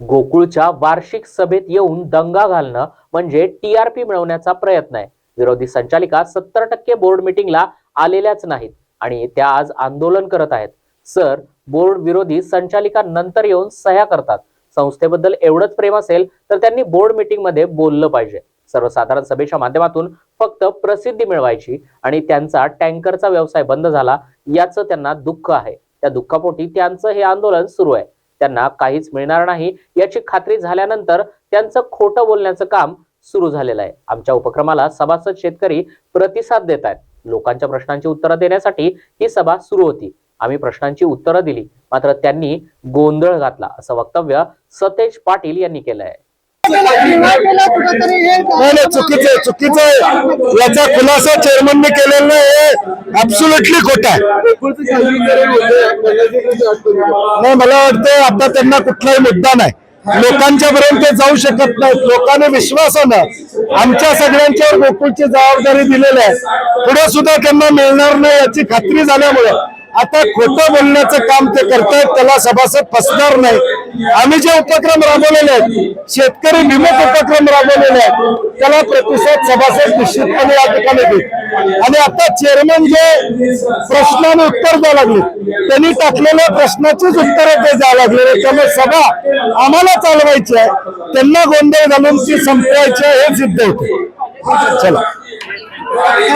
गोकुळच्या वार्षिक सभेत येऊन दंगा घालणं म्हणजे टीआरपी मिळवण्याचा प्रयत्न आहे. विरोधी संचालिका सत्तर टक्के बोर्ड मिटिंगला आलेल्याच नाहीत आणि त्या आज आंदोलन करत आहेत. सर बोर्ड विरोधी संचालिका नंतर येऊन सह्या करतात. संस्थेबद्दल एवढंच प्रेम असेल तर त्यांनी बोर्ड मीटिंगमध्ये बोललं पाहिजे. सर्वसाधारण सभेच्या माध्यमातून फक्त प्रसिद्धी मिळवायची आणि त्यांचा टँकरचा व्यवसाय बंद झाला याचं त्यांना दुःख आहे. त्या दुःखापोटी त्यांचं हे आंदोलन सुरू आहे. त्यांना काहीच मिळणार नाही याची खात्री झाल्यानंतर त्यांचं खोटं बोलण्याचं काम सुरू झालेलं आहे. आमच्या उपक्रमाला सभासद शेतकरी प्रतिसाद देत आहेत. लोकांच्या प्रश्नांची उत्तरं देण्यासाठी ही सभा सुरू होती. आम्ही प्रश्नांची उत्तरं दिली. मात्र त्यांनी गोंधळ घातला असं वक्तव्य सतेज पाटील यांनी केलं आहे नाही नाही चुकीचं आहे चुकीचं आहे. याचा खुलासा चेअरमनने केलेला आहे ऍब्सुलेटली खोटा आहे. नाही मला वाटतं आता त्यांना कुठलाही मुद्दा नाही. लोकांच्या पर्यंत ते जाऊ शकत नाहीत. लोकांनी विश्वासानं आमच्या सगळ्यांच्यावर गोकुळची जबाबदारी दिलेली आहे. पुढे सुद्धा त्यांना मिळणार नाही याची खात्री झाल्यामुळे आता खोटं बोलण्याचं काम ते करतायत. त्याला सभासद फसणार नाही. आम्ही जे उपक्रम राबवलेले आहेत शेतकरी विमुख उपक्रम राबवलेले आहेत त्याला प्रतिसाद सभासद निश्चितपणे या ठिकाणी देत आणि आता चेअरमन जे प्रश्नाने उत्तर द्यावं लागले त्यांनी टाकलेल्या प्रश्नाचीच उत्तरं ते द्यावं लागले. त्यामुळे सभा आम्हाला चालवायची आहे त्यांना गोंधळ घालून ती संपवायची आहे हे सिद्ध होते. चला.